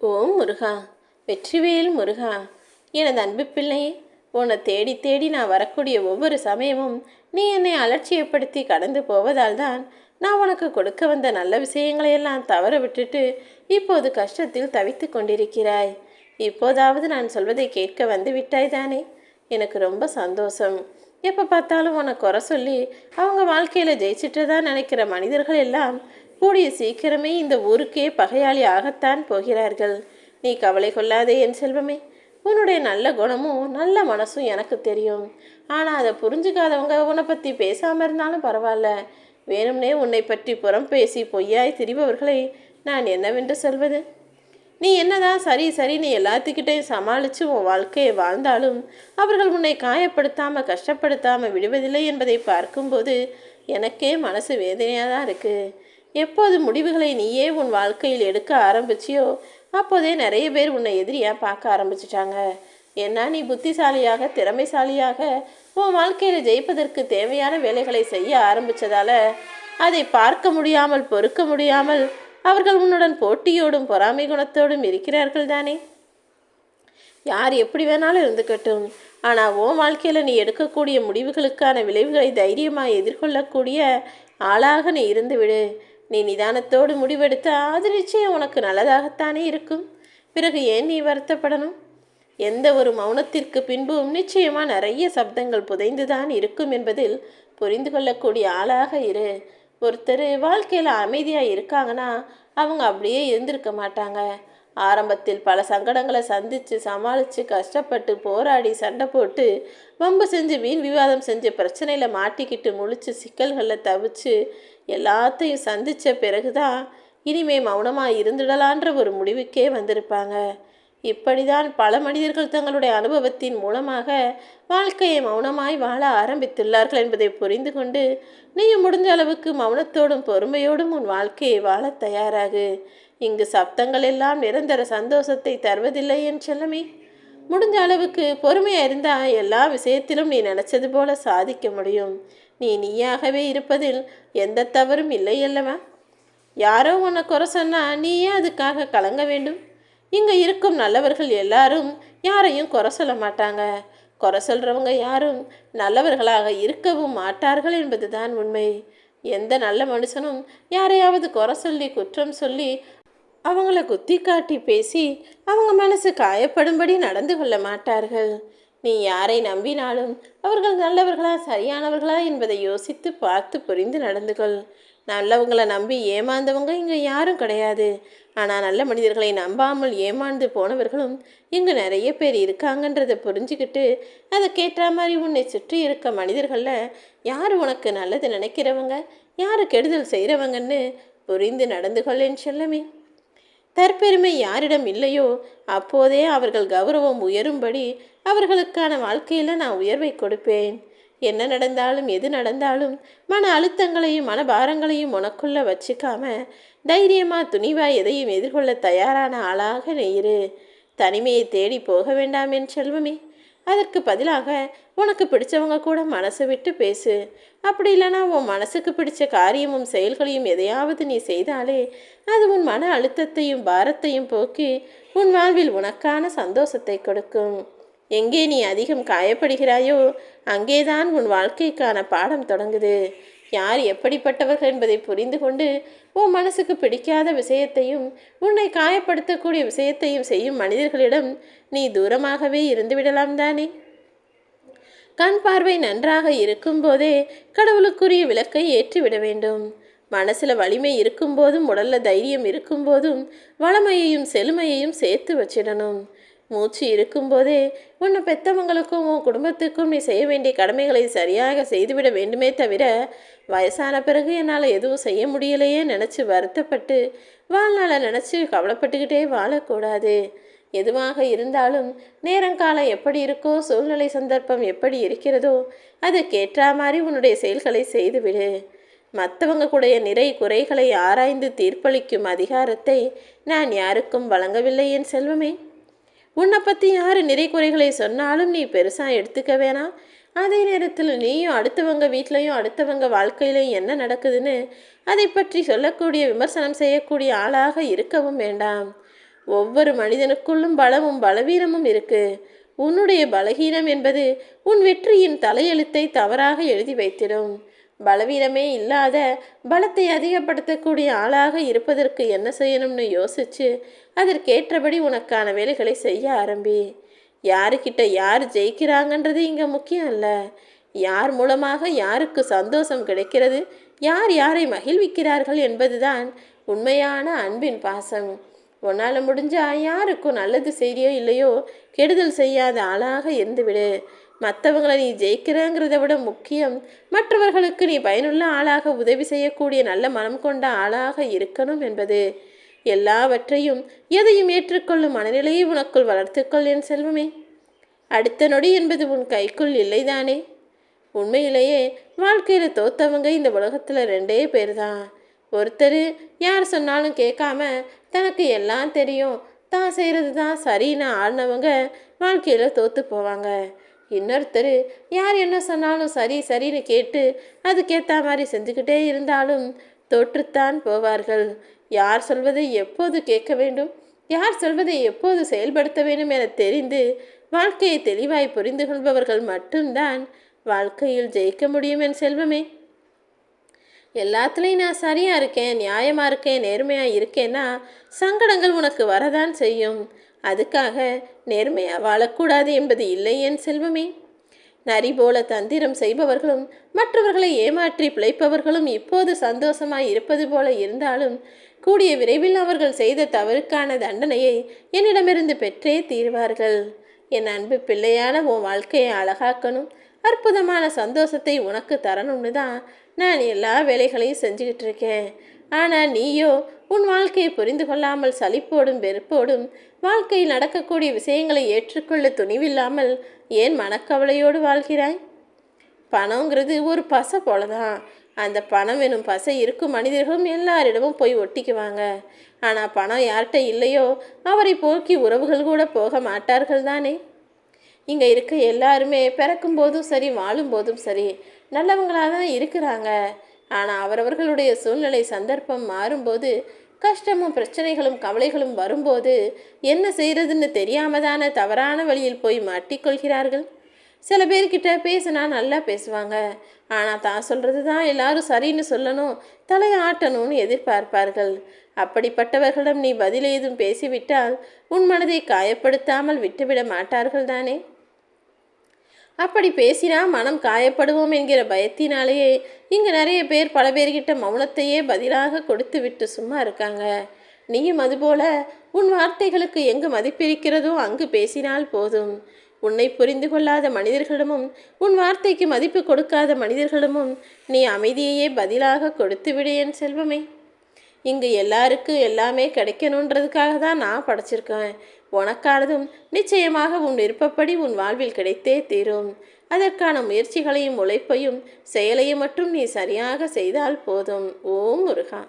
ஓம் முருகா வெற்றிவேல் முருகா. எனது அன்பு பிள்ளையே உன்னை தேடி தேடி நான் வரக்கூடிய ஒவ்வொரு சமயமும் நீ என்னை அலட்சியப்படுத்தி கடந்து போவதால் தான் நான் உனக்கு கொடுக்க வந்த நல்ல விஷயங்களையெல்லாம் தவற விட்டுட்டு இப்போது கஷ்டத்தில் தவித்து கொண்டிருக்கிறாய். இப்போதாவது நான் சொல்வதை கேட்க வந்து விட்டாய் தானே? எனக்கு ரொம்ப சந்தோஷம். எப்போ பார்த்தாலும் உன்னை குறை சொல்லி அவங்க வாழ்க்கையில் ஜெயிச்சிட்டதா நினைக்கிற மனிதர்கள் எல்லாம் கூடிய சீக்கிரமே இந்த ஊருக்கே பகையாளி ஆகத்தான் போகிறார்கள். நீ கவலை கொள்ளாதே என் செல்வமே. உன்னுடைய நல்ல குணமும் நல்ல மனசும் எனக்கு தெரியும். ஆனால் அதை புரிஞ்சுக்காதவங்க உன்னை பற்றி பேசாமல் இருந்தாலும் பரவாயில்ல. வேணும்னே உன்னை பற்றி புறம் பேசி பொய்யாய் திரிபவர்களை நான் என்னவென்று சொல்வது? நீ என்னதான் சரி சரி நீ எல்லாத்துக்கிட்டையும் சமாளித்து உன் வாழ்க்கையை வாழ்ந்தாலும் அவர்கள் உன்னை காயப்படுத்தாமல் கஷ்டப்படுத்தாமல் விடுவதில்லை என்பதை பார்க்கும்போது எனக்கே மனசு வேதனையாக தான் இருக்குது எப்போது முடிவுகளை நீயே உன் வாழ்க்கையில் எடுக்க ஆரம்பிச்சியோ அப்போதே நிறைய பேர் உன்னை எதிரியாக பார்க்க ஆரம்பிச்சிட்டாங்க. ஏன்னா நீ புத்திசாலியாக திறமைசாலியாக உன் வாழ்க்கையில் ஜெயிப்பதற்கு தேவையான வேலைகளை செய்ய ஆரம்பித்ததால் அதை பார்க்க முடியாமல் பொறுக்க முடியாமல் அவர்கள் உன்னுடன் போட்டியோடும் பொறாமை குணத்தோடும் இருக்கிறார்கள் தானே? யார் எப்படி வேணாலும் இருந்துக்கட்டும். ஆனால் உன் வாழ்க்கையில் நீ எடுக்கக்கூடிய முடிவுகளுக்கான விளைவுகளை தைரியமாக எதிர்கொள்ளக்கூடிய ஆளாக நீ இருந்துவிடு. நீ நிதானத்தோடு முடிவெடுத்தா அது நிச்சயம் உனக்கு நல்லதாகத்தானே இருக்கும். பிறகு ஏன் நீ வருத்தப்படணும்? எந்த ஒரு மௌனத்திற்கு பின்பும் நிச்சயமாக நிறைய சப்தங்கள் புதைந்துதான் இருக்கும் என்பதில் புரிந்து கொள்ளக்கூடிய ஆளாக இரு. ஒருத்தர் வாழ்க்கையில் அமைதியாக இருக்காங்கன்னா அவங்க அப்படியே இருந்திருக்க மாட்டாங்க. ஆரம்பத்தில் பல சங்கடங்களை சந்தித்து சமாளித்து கஷ்டப்பட்டு போராடி சண்டை போட்டு வம்பு செஞ்சு வீண் விவாதம் செஞ்சு பிரச்சனையில் மாட்டிக்கிட்டு முழிச்சு சிக்கல்களில் தவிச்சு எல்லாத்தையும் சந்தித்த பிறகுதான் இனிமே மௌனமாக இருந்துடலான்ற ஒரு முடிவுக்கே வந்திருப்பாங்க. இப்படிதான் பல மனிதர்கள் தங்களுடைய அனுபவத்தின் மூலமாக வாழ்க்கையை மௌனமாய் வாழ ஆரம்பித்துள்ளார்கள் என்பதை புரிந்து கொண்டு நீயும் முடிஞ்ச அளவுக்கு மௌனத்தோடும் பொறுமையோடும் உன் வாழ்க்கையை வாழ தயாராகு. இங்கு சப்தங்கள் எல்லாம் நிரந்தர சந்தோஷத்தை தருவதில்லை என் செல்லமே. முடிஞ்ச அளவுக்கு பொறுமையாக இருந்தால் எல்லா விஷயத்திலும் நீ நினச்சது போல சாதிக்க முடியும். நீ நீயாகவே இருப்பதில் எந்த தவறும் இல்லை அல்லவா? யாரோ உன்னை குறை சொன்னால் நீ ஏன் அதுக்காக கலங்க வேண்டும்? இங்கே இருக்கும் நல்லவர்கள் எல்லாரும் யாரையும் குறை சொல்ல மாட்டாங்க. குறை சொல்கிறவங்க யாரும் நல்லவர்களாக இருக்கவும் மாட்டார்கள் என்பதுதான் உண்மை. எந்த நல்ல மனுஷனும் யாரையாவது குறை சொல்லி குற்றம் சொல்லி அவங்கள குத்தி காட்டி பேசி அவங்க மனசு காயப்படும்படி நடந்து கொள்ள மாட்டார்கள். நீ யாரை நம்பினாலும் அவர்கள் நல்லவர்களா சரியானவர்களா என்பதை யோசித்து பார்த்து புரிந்து நடந்து கொள். நல்லவங்களை நம்பி ஏமாந்தவங்க இங்கே யாரும் கிடையாது. ஆனால் நல்ல மனிதர்களை நம்பாமல் ஏமாந்து போனவர்களும் இங்கே நிறைய பேர் இருக்காங்கன்றதை புரிஞ்சுக்கிட்டு அதை கேட்ட மாதிரி உன்னை சுற்றி இருக்க மனிதர்களில் யார் உனக்கு நல்லது நினைக்கிறவங்க? யார் கெடுதல் செய்கிறவங்கன்னு புரிந்து நடந்து கொள்ளேன் சொல்லமே. தற்பெருமை யாரிடம் இல்லையோ அப்போதே அவர்கள் கௌரவம் உயரும்படி அவர்களுக்கான வாழ்க்கையில் நான் உயர்வை கொடுப்பேன். என்ன நடந்தாலும் எது நடந்தாலும் மன அழுத்தங்களையும் மனபாரங்களையும் உனக்குள்ளே வச்சுக்காம தைரியமாக துணிவாக எதையும் எதிர்கொள்ள தயாரான ஆளாக நெயிரு தனிமையை தேடி போக வேண்டாம் என் செல்வமே. அதற்கு பதிலாக உனக்கு பிடிச்சவங்க கூட மனசை விட்டு பேசு. அப்படி இல்லைனா உன் மனசுக்கு பிடிச்ச காரியமும் செயல்களையும் எதையாவது நீ செய்தாலே அது உன் மன அழுத்தத்தையும் பாரத்தையும் போக்கி உன் வாழ்வில் உனக்கான சந்தோஷத்தை கொடுக்கும். எங்கே நீ அதிகம் காயப்படுகிறாயோ அங்கேதான் உன் வாழ்க்கைக்கான பாடம் தொடங்குது. யார் எப்படிப்பட்டவர்கள் என்பதை புரிந்து கொண்டு உன் மனசுக்கு பிடிக்காத விஷயத்தையும் உன்னை காயப்படுத்தக்கூடிய விஷயத்தையும் செய்யும் மனிதர்களிடம் நீ தூரமாகவே இருந்து விடலாம் தானே? கண் பார்வை நன்றாக இருக்கும்போதே கடவுளுக்குரிய விளக்கை ஏற்றிவிட வேண்டும். மனசில் வலிமை இருக்கும்போதும் உடலில் தைரியம் இருக்கும்போதும் வளமையையும் செழுமையையும் சேர்த்து வச்சிடணும். மூச்சு இருக்கும்போதே உன்னை பெத்தவங்களுக்கும் உன் குடும்பத்துக்கும் நீ செய்ய வேண்டிய கடமைகளை சரியாக செய்துவிட வேண்டுமே தவிர வயசான பிறகு என்னால் எதுவும் செய்ய முடியலையே நினச்சி வருத்தப்பட்டு வாழ்நாளை நினச்சி கவலைப்பட்டுக்கிட்டே வாழக்கூடாது. எதுவாக இருந்தாலும் நேரங்காலம் எப்படி இருக்கோ சூழ்நிலை சந்தர்ப்பம் எப்படி இருக்கிறதோ அதுக்கேற்ற மாதிரி உன்னுடைய செயல்களை செய்துவிடு. மற்றவங்க கூடைய நிறை குறைகளை ஆராய்ந்து தீர்ப்பளிக்கும் அதிகாரத்தை நான் யாருக்கும் வழங்கவில்லை என் செல்வமே. உன்னை பற்றி யார் நிறை குறைகளை சொன்னாலும் நீ பெருசாக எடுத்துக்க வேணாம். அதே நேரத்தில் நீயும் அடுத்தவங்க வீட்லேயும் அடுத்தவங்க வாழ்க்கையிலையும் என்ன நடக்குதுன்னு அதை பற்றி சொல்லக்கூடிய விமர்சனம் செய்யக்கூடிய ஆளாக இருக்கவும் வேண்டாம். ஒவ்வொரு மனிதனுக்குள்ளும் பலமும் பலவீனமும் இருக்கு. உன்னுடைய பலகீனம் என்பது உன் வெற்றியின் தலையெழுத்தை தவறாக எழுதி வைத்திடும். பலவீனமே இல்லாத பலத்தை அதிகப்படுத்தக்கூடிய ஆளாக இருப்பதற்கு என்ன செய்யணும்னு யோசிச்சு அதற்கேற்றபடி உனக்கான வேலைகளை செய்ய ஆரம்பி. யாருக்கிட்ட யார் ஜெயிக்கிறாங்கன்றது இங்கே முக்கியம் இல்லை. யார் மூலமாக யாருக்கு சந்தோஷம் கிடைக்கிறது யார் யாரை மகிழ்விக்கிறார்கள் என்பதுதான் உண்மையான அன்பின் பாசம். உன்னால் முடிஞ்சா யாருக்கும் நல்லது செய்யோ இல்லையோ கெடுதல் செய்யாத ஆளாக இருந்துவிடு. மற்றவங்களை நீ ஜெயிக்கிறேங்கிறத விட முக்கியம். மற்றவர்களுக்கு நீ பயனுள்ள ஆளாக உதவி செய்யக்கூடிய நல்ல மனம் கொண்ட ஆளாக இருக்கணும் என்பது. எல்லாவற்றையும் எதையும் ஏற்றுக்கொள்ளும் மனநிலையை உனக்குள் வளர்த்துக்கொள் என் செல்வமே. அடுத்த நொடி என்பது உன் கைக்குள் இல்லைதானே? உண்மையிலேயே வாழ்க்கையில் தோத்தவங்க இந்த உலகத்தில் ரெண்டே பேர் தான் ஒருத்தர் யார் சொன்னாலும் கேட்காம தனக்கு எல்லாம் தெரியும். தான் செய்கிறது தான் சரின்னு ஆடினவங்க வாழ்க்கையில் தோற்று போவாங்க. இன்னொருத்தர் யார் என்ன சொன்னாலும் சரி சரின்னு கேட்டு அதுக்கேற்ற மாதிரி செஞ்சுக்கிட்டே இருந்தாலும் தோற்றுத்தான் போவார்கள். யார் சொல்வதை எப்போது கேட்க வேண்டும்? யார் சொல்வதை எப்போது செயல்படுத்த வேண்டும் என தெரிந்து வாழ்க்கையை தெளிவாய் புரிந்து கொள்பவர்கள் மட்டும்தான் வாழ்க்கையில் ஜெயிக்க முடியும் என் செல்வமே. எல்லாத்துலேயும் நான் சரியாக இருக்கேன் நியாயமாக இருக்கேன் நேர்மையாக இருக்கேன்னா சங்கடங்கள் உனக்கு வரதான் செய்யும். அதுக்காக நேர்மையாக வாழக்கூடாது என்பது இல்லை என் செல்வமே. நரி போல தந்திரம் செய்பவர்களும் மற்றவர்களை ஏமாற்றி பிழைப்பவர்களும் இப்போது சந்தோஷமாய் இருப்பது போல இருந்தாலும் கூடிய விரைவில் அவர்கள் செய்த தவறுக்கான தண்டனையை என்னிடமிருந்து பெற்றே தீர்வார்கள். என் அன்பு பிள்ளையான உன் வாழ்க்கையை அழகாக்கணும். அற்புதமான சந்தோஷத்தை உனக்கு தரணும்னு தான் நான் எல்லா வேலைகளையும் செஞ்சுக்கிட்டு இருக்கேன். ஆனால் நீயோ உன் வாழ்க்கையை புரிந்து கொள்ளாமல் சலிப்போடும் வெறுப்போடும் வாழ்க்கையில் நடக்கக்கூடிய விஷயங்களை ஏற்றுக்கொள்ள துணிவில்லாமல் ஏன் மனக்கவலையோடு வாழ்கிறாய்? பணங்கிறது ஒரு பசை போல தான் அந்த பணம் எனும் பசை இருக்கும் மனிதர்களும் எல்லாரிடமும் போய் ஒட்டிக்குவாங்க. ஆனால் பணம் யார்கிட்ட இல்லையோ அவரை போக்கி உறவுகள் கூட போக மாட்டார்கள் தானே? இங்கே இருக்க எல்லாருமே பிறக்கும் போதும் சரி வாழும் போதும் சரி நல்லவங்களாக தான் இருக்கிறாங்க. ஆனால் அவரவர்களுடைய சூழ்நிலை சந்தர்ப்பம் மாறும்போது கஷ்டமும் பிரச்சனைகளும் கவலைகளும் வரும்போது என்ன செய்கிறதுன்னு தெரியாம தானே தவறான வழியில் போய் மாட்டிக்கொள்கிறார்கள்? சில பேர்கிட்ட பேசினா நல்லா பேசுவாங்க. ஆனால் தான் சொல்கிறது தான் எல்லாரும் சரின்னு சொல்லணும் தலையாட்டணும்னு எதிர்பார்ப்பார்கள். அப்படிப்பட்டவர்களிடம் நீ பதில் ஏதும் பேசிவிட்டால் உன் மனதை காயப்படுத்தாமல் விட்டுவிட மாட்டார்கள் தானே? அப்படி பேசினா மனம் காயப்படுவோம் என்கிற பயத்தினாலேயே இங்கே நிறைய பேர் பல பேர்கிட்ட மௌனத்தையே பதிலாக கொடுத்து விட்டு சும்மா இருக்காங்க. நீயும் அதுபோல உன் வார்த்தைகளுக்கு எங்கு மதிப்பிருக்கிறதோ அங்கு பேசினால் போதும். உன்னை புரிந்து கொள்ளாத மனிதர்களிடமும் உன் வார்த்தைக்கு மதிப்பு கொடுக்காத மனிதர்களிடமும் நீ அமைதியையே பதிலாக கொடுத்து விடு என் செல்வமே. இங்கு எல்லாருக்கும் எல்லாமே கிடைக்கணுன்றதுக்காக தான் நான் படைச்சிருக்கேன். உனக்கானதும் நிச்சயமாக உன் விருப்பப்படி உன் வாழ்வில் கிடைத்தே தீரும். அதற்கான முயற்சிகளையும் உழைப்பையும் செயலையும் மட்டும் நீ சரியாக செய்தால் போதும். ஓம் முருகா.